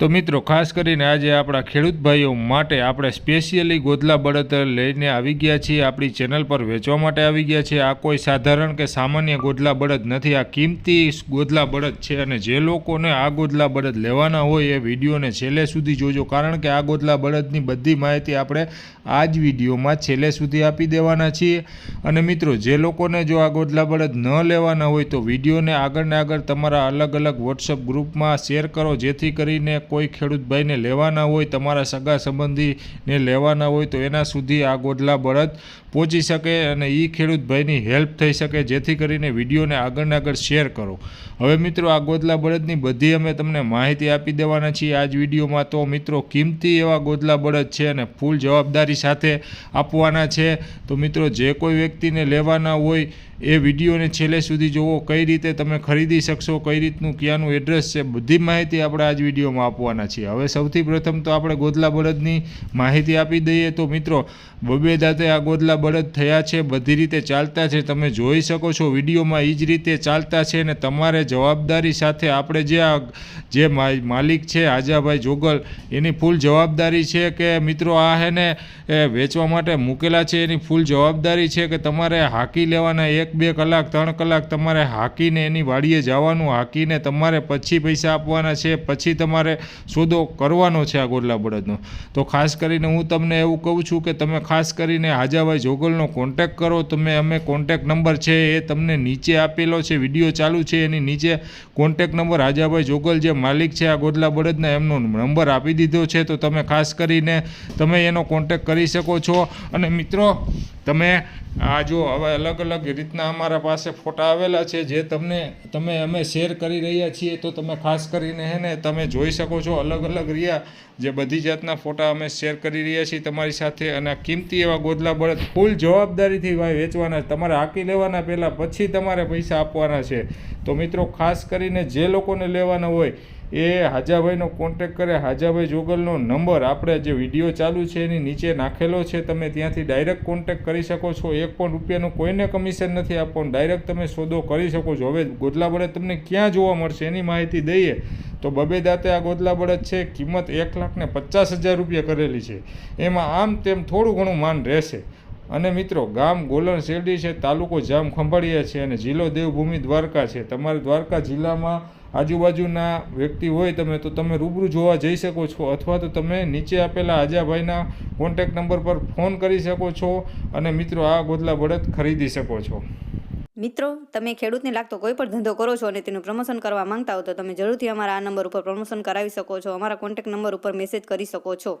તો મિત્રો, ખાસ કરીને આજે આપણા ખેડૂત ભાઈઓ માટે આપણે સ્પેશિયલી ગોધલા બળદ લઈને આવી ગયા છીએ. આપણી ચેનલ પર વેચવા માટે આવી ગયા છીએ. આ કોઈ સાધારણ કે સામાન્ય ગોધલા બળદ નથી. આ કિંમતી ગોધલા બળદ છે અને જે લોકોને આ ગોધલા બળદ લેવાના હોય એ વિડીયોને છેલ્લે સુધી જોજો. કારણ કે આ ગોધલા બળદની બધી માહિતી આપણે આ જ વિડીયોમાં છેલ્લે સુધી આપી દેવાના છીએ. અને મિત્રો, જે લોકોને જો આ ગોધલા બળદ ન લેવાના હોય તો વિડીયોને આગળ ને આગળ તમારા અલગ અલગ વોટ્સઅપ ગ્રુપમાં શેર કરો. જેથી કરીને કોઈ ખેડૂત ભાઈને લેવાના હોય, તમારા સગા સંબંધીને લેવાના હોય, તો એના સુધી આ ગોડલા બળદ પહોંચી શકે અને એ ખેડૂત ભાઈની હેલ્પ થઈ શકે, જેથી કરીને વિડીયોને આગળને આગળ શેર કરો. હવે મિત્રો, આ ગોદલા બળદની બધી અમે તમને માહિતી આપી દેવાના છીએ આ જ વિડીયોમાં. તો મિત્રો, કિંમતી એવા ગોદલા બળદ છે અને ફૂલ જવાબદારી સાથે આપવાના છે. તો મિત્રો, જે કોઈ વ્યક્તિને લેવાના હોય, એ વિડીયોને છેલ્લે સુધી જોવો. કઈ રીતે તમે ખરીદી શકશો, કઈ રીતનું, ક્યાંનું એડ્રેસ છે, બધી માહિતી આપણે આ જ વિડીયોમાં આપવાના છીએ. હવે સૌથી પ્રથમ તો આપણે ગોદલા બળદની માહિતી આપી દઈએ તો મિત્રો, બબે દાંતે આ ગોદલા બળદ થયા છે, બધી રીતે ચાલતા છે, તમે જોઈ શકો છો, વિડીયોમાં એ જ રીતે ચાલતા છે અને તમારે જવાબદારી સાથે આપણે જે આ, જે માલિક છે, આજાભાઈ જોગલ, એની ફૂલ જવાબદારી છે કે મિત્રો આ હેને વેચવા માટે મૂકેલા છે, એની ફૂલ જવાબદારી છે કે તમારે હાકી લેવાના એક, બે કલાક, ત્રણ કલાક તમારે હાકીને એની વાડીએ જવાનું, હાકીને તમારે પછી પૈસા આપવાના છે, પછી તમારે સોદો કરવાનો છે આ ગોરલા બળદનો. તો ખાસ કરીને હું તમને એવું કહું છું કે તમે ખાસ કરીને હાજાભાઈ જોગલનો કોન્ટેક કરો. તમે અમે કોન્ટેક નંબર છે એ તમને નીચે આપેલો છે વીડિયો ચાલુ છે, એની નીચે કોન્ટેક નંબર હાજાભાઈ જોગલ જે માલિક છે આ ગોદલા બળદના એમનો નંબર આપી દીધો છે. તો તમે ખાસ કરીને તમે એનો કોન્ટેક કરી શકો છો. અને મિત્રો તમે, આ જો હવે અલગ અલગ રીતના અમારા પાસે ફોટા આવેલા છે, જે તમને, તમે અમે શેર કરી રહ્યા છીએ, તો તમે ખાસ કરીને હે ને, તમે જોઈ શકો છો અલગ અલગ રહ્યા જે બધી જાતના ફોટા અમે શેર કરી રહ્યા છીએ તમારી સાથે. અને કિંમતી એવા ગોદલા બળદ ફૂલ જવાબદારીથી ભાઈ વેચવાના, તમારે હાંકી લેવાના પહેલાં, પછી તમારે પૈસા આપવાના છે. તો મિત્રો, ખાસ કરીને જે લોકોને લેવાના હોય એ હાજાભાઈનો કોન્ટેક કરે, હાજાભાઈ જોગલનો નંબર આપણે જે વીડિયો ચાલુ છે એની નીચે નાખેલો છે, તમે ત્યાંથી ડાયરેક્ટ કોન્ટેક કરી શકો છો. એક પણ રૂપિયાનું કોઈને કમિશન નથી આપવાનું. ડાયરેક્ટ તમે સોદો કરી શકો છો. હવે ગોદલા બળદ તમને ક્યાં જોવા મળશે એની માહિતી દઈએ. તો બબે દાંતે આ ગોદલા બળદ છે, કિંમત એક લાખ ને પચાસ હજાર રૂપિયા કરેલી છે. એમાં આમ તેમ થોડું ઘણું માન રહેશે. અને મિત્રો, ગામ ગોલણ શેરડી છે, તાલુકો જામ ખંભાળિયા છે અને જિલ્લો દેવભૂમિ દ્વારકા છે. તમારે દ્વારકા જિલ્લામાં આજુબાજુના વ્યક્તિ હોય તમે, તો તમે રૂબરૂ જોવા જઈ શકો છો અથવા તો તમે નીચે આપેલા આજાભાઈના કોન્ટેક નંબર પર ફોન કરી શકો છો અને મિત્રો, આ ગોદલા બળદ ખરીદી શકો છો. મિત્રો, તમે ખેડૂતને લાગતો કોઈ પણ ધંધો કરો છો અને તેનું પ્રમોશન કરવા માંગતા હો, તો તમે જરૂરથી અમારા આ નંબર ઉપર પ્રમોશન કરાવી શકો છો, અમારા કોન્ટેક્ટ નંબર ઉપર મેસેજ કરી શકો છો.